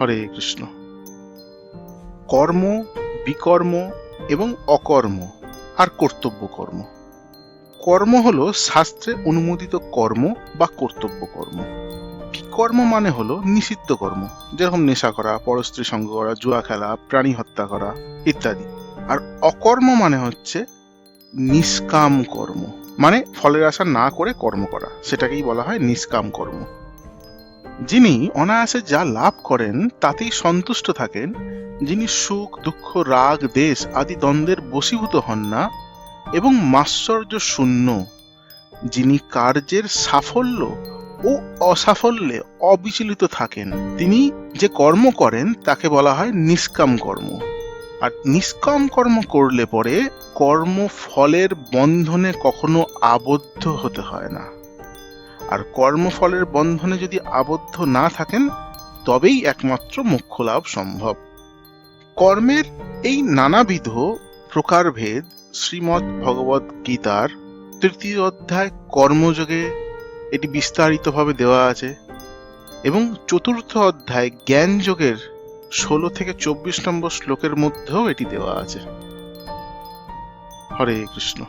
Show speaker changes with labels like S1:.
S1: হরে কৃষ্ণ। কর্ম, বিকর্ম এবং অকর্ম আর কর্তব্য কর্ম। কর্ম হলো শাস্ত্রে অনুমোদিত কর্ম বা কর্তব্য কর্ম। বিকর্ম মানে হলো নিষিদ্ধ কর্ম, যেরকম নেশা করা, পরস্ত্রী সঙ্গ করা, জুয়া খেলা, প্রাণী হত্যা করা ইত্যাদি। আর অকর্ম মানে হচ্ছে নিষ্কাম কর্ম মানে ফলের আশা না করে কর্ম করা, সেটাকেই বলা হয় নিষ্কাম কর্ম। যিনি অনায়াসে যা লাভ করেন, তাতেই সন্তুষ্ট থাকেন। যিনি সুখ, দুঃখ, রাগ, দেশ আদি দ্বন্দ্বের বশীভূত হন না এবং মাশ্চর্য শূন্য। যিনি কার্যের সাফল্য ও অসাফল্যে অবিচলিত থাকেন, তিনি যে কর্ম করেন, তাকে বলা হয় নিষ্কাম কর্ম। আর নিষ্কাম কর্ম করলে পরে কর্ম ফলের বন্ধনে কখনো আবদ্ধ হতে হয় না। আর কর্মফলের বন্ধনে যদি আবদ্ধ না থাকেন, তবেই একমাত্র মোক্ষ লাভ সম্ভব। কর্মের এই নানাবিধ প্রকারভেদ শ্রীমৎ ভগবত গীতার তৃতীয় অধ্যায় কর্মযোগে এটি বিস্তারিতভাবে দেওয়া আছে এবং চতুর্থ অধ্যায় জ্ঞান যোগের ষোলো থেকে চব্বিশ নম্বর শ্লোকের মধ্যেও এটি দেওয়া আছে। হরে কৃষ্ণ।